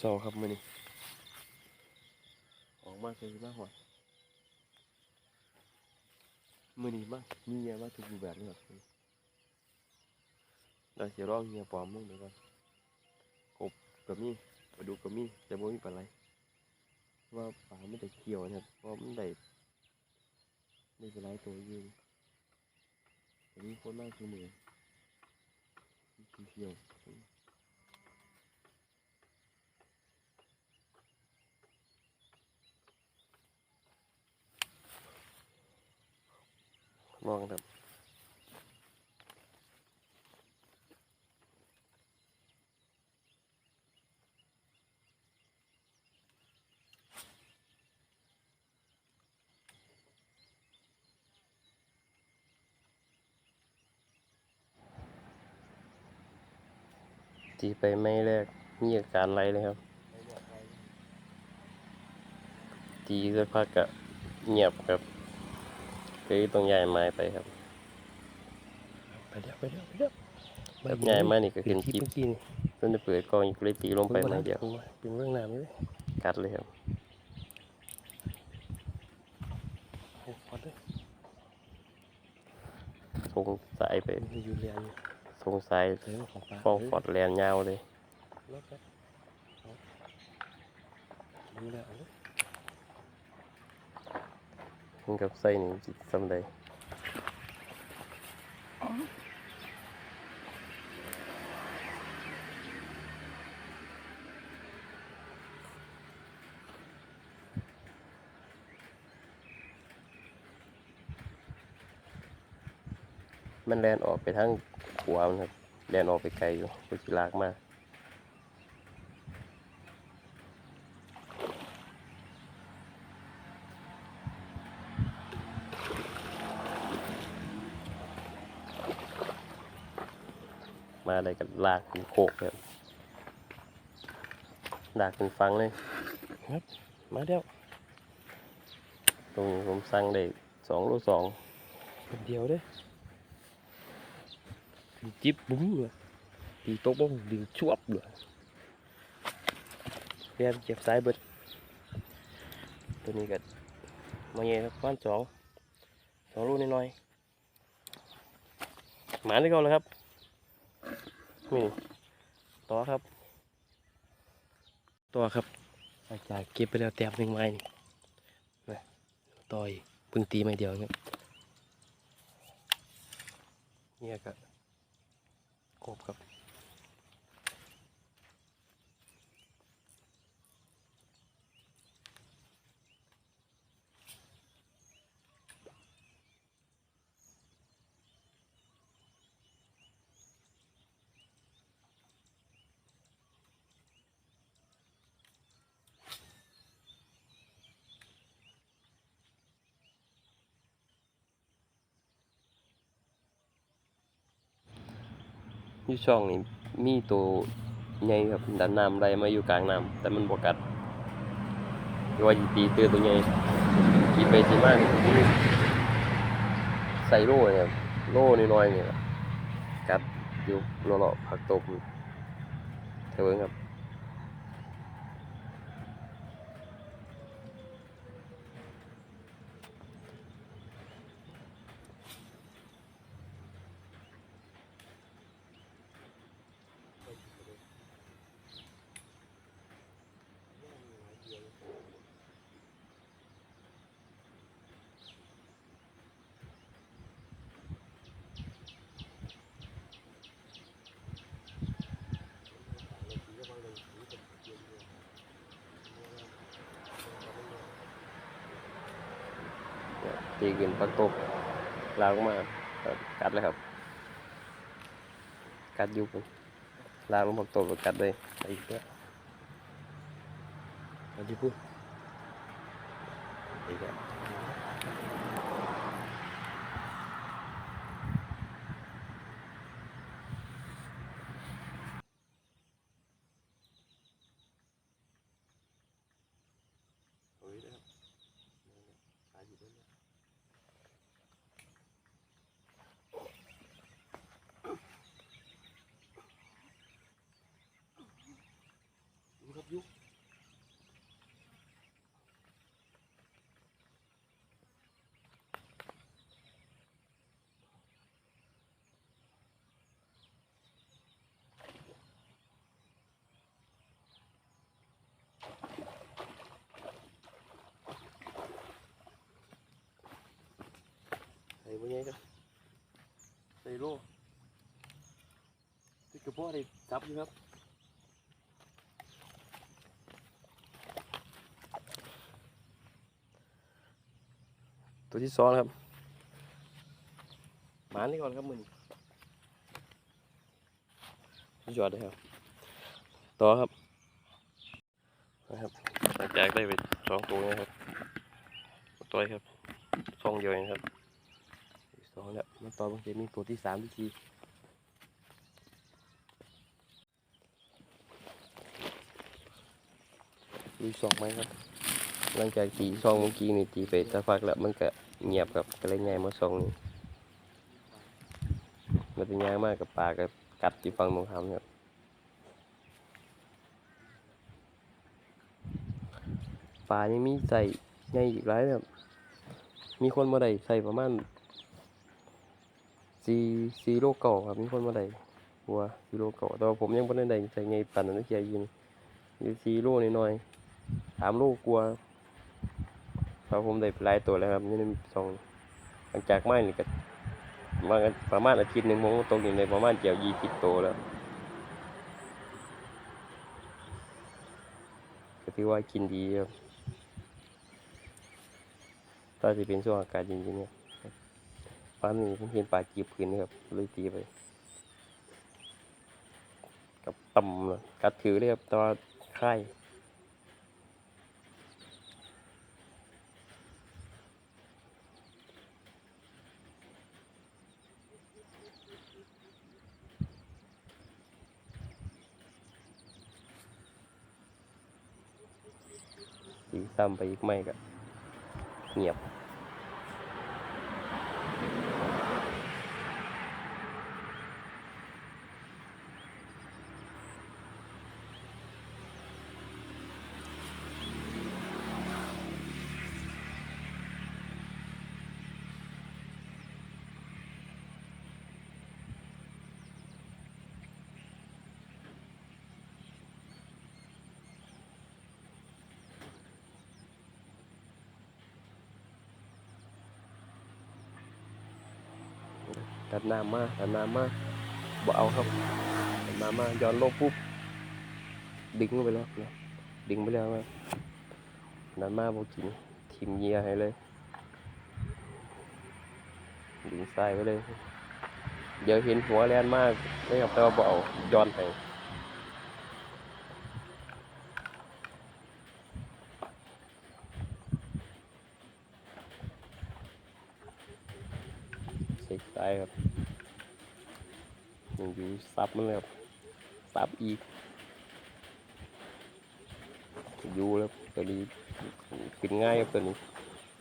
สองครับมือนี้ออกมาเคยมากหอดมือนี้มากมีเงียมากทุกรูปแบบเลยครับเราจะร้องเงียปลอมลงไปก่อนกบกับมีปลาดุกกับมีแต่บ่มีปลาไหลว่าปลาไม่ได้เกี่ยวนะครับเพราะมันได้ได้ปลาไหลตัวยืนแต่มีคนมากคือเหมือมีเที่ยว มองครับตีไปไม่แรกมีอาการไรเลยครับ ตีสักพักก็เงียบครับ คือต้องย้ายไม้ไปครับไปเดี๋ยวไปเดี๋ยวไปเดี๋ยวแบบย้ายมานี่ก็ขึ้นคลิปจิบเมื่อกี้นี่จนจะเปิดกองอีกเลยตีลงไปไม้เดียวเป็นเรื่องน้ำนี่เลยกัดเลยครับโอ้พอเลยส่งสายไปมีอยู่เรียนอยู่ส่งสายเรื่องของปลาฟองฟอดแลนยาวเลย รถไปเอาดูแล้วเอาเลยถึงกับใส่นี่จิตสำใดมันแลนออกไปทางขวามันครับแลนออกไปไกลอยู่ไปกีลากมาก มาอะไรกันลากเป็นโคกแบบลากเป็นฟังเลยมาเดี๋ยวตรงนี้ผมสั่งได้สองโลสองคนเดียวเด้อถึงจิบบุ้งเลยตีโต๊ะบ้องดึงชวบเลยเรียนเก็บสายเบิดตัวนี้ก็มาเงี้ยครับประมาณสองสองลูกน้อยๆหมาได้ก่อนเลยครับ นี่ต่อครับต่อครับหลังจากเก็บไปแล้วแต้มหนึ่งไม้นี่นะต่อยพึ่งตีไม่เดียวครับเนี่ยก็กบครับ อยู่ช่องนี้มีตัวใหญ่ครับดันน้ำไหลมาอยู่กลางน้ำแต่มันบวกัดว่าตีเตือตัวใหญ่กินไปสิมากใส่โล่เนี่ยรับโล่น้อยๆเนี่ยกัดอยู่เลาะๆผักตบเถอะครับ ตีขึ้นปักตบลากมากัดเลยครับ กัดยุบลากลงปักตบกัดเลยไปอีกแล้วกัดยุบอีกแล้ว ส่พวกนี้ครับใส่โล่ที่กระเพาะได้จับอยู่ครับตัวที่สองครับหมานี่ก่อนครับมือนี้ยอดเลยครับ ต่อครับนะครับหลังจากได้ไปสองตัวนะครับต่อยครับสองเดียวเองครับ แล้วมันต่อบางทีมีตัวที่สามที่สี่มีสองไหมครับ หลังจากตีซองเมื่อกี้นี่ตีไปสักพักแล้วมันก็เงียบครับก็เลยง่ายมาซองนี่มันจะง่ายมากกับปลากับกัดที่ฟังตรงคำครับปลายังมีใส่ใหญ่อีกหลายครับมีคนมาได้ใส่ประมาณ ซีซีโร่เก่าครับมีคนมาได้วัวซีโร่เก่าแต่ว่าผมยังไม่ได้ได้ใส่ไงปั่นนั่นเชียร์ยินอยู่ซีโร่น้อยๆสามโลกลัวเราผมได้หลายตัวแล้วครับนี่สองหลังจากไม้นี่ก็มาประมาณอาทิตย์หนึ่งผมก็ตกอยู่ในประมาณเกี่ยวยี่สิบตัวแล้วก็ถือว่ากินดีครับถ้าจะเป็นช่วงอากาศเย็นๆเนี่ย ปลาหนึ่งผมเห็นปลาจีบพื้นนะครับเลยตีไป กับต่ำเลยกัดถือเลยครับตัวค่ายตีซ้ำไปอีกไม่ก็เงียบ ดันน้ำมาดันน้ำมาบ่เอาครับดันน้ำมาย้อนโลกปุ๊บดึงไปแล้วนะดึงไปแล้วนะดันมาบ่กินทิมเยียให้เลยดึงซ้ายไปเลย เดี๋ยวเห็นหัวแลนมากไม่ครับแต่ว่าบ่เอาย้อนไป ช็คซ้ายครับยังอยู่ซับมันเลยครับซับอีกอยู่แล้วตัวนี้ขึ้นง่ายครับตัวนี้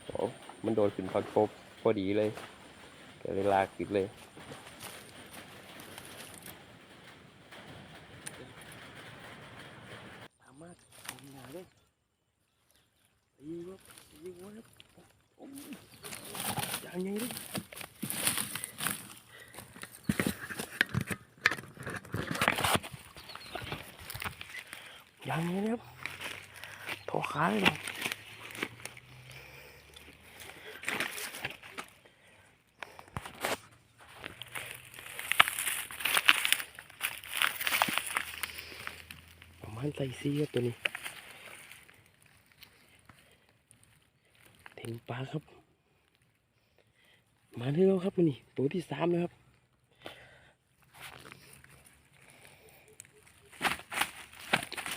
โอ้มันโดนขึ้นพักครบพอดีเลยก็เลยลากขึ้นเลย สามารถทำงานได้ดีครับดีครับโอ้ยอย่างไงดิอ ย่างไงนะครับโทรขาเลยประมาณใส่ซีครับตัวนี้ถึงปลาครับ มาที่เราครับมันนี่ตัวที่สามนะครับ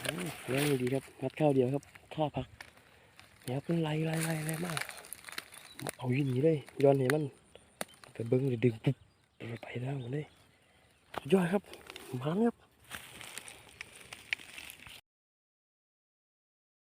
โอ้แรงดีครับงัดข้าวเดียวครับท่อพักเนี่ยครับมันไล่ไล่ไล่ไล่มากเอาอยินนี้เลยย้อนเห็นมันกระเบิ้งเลยดึงปุ๊บไปทางหมดเลยสุดยอดครับมันครับ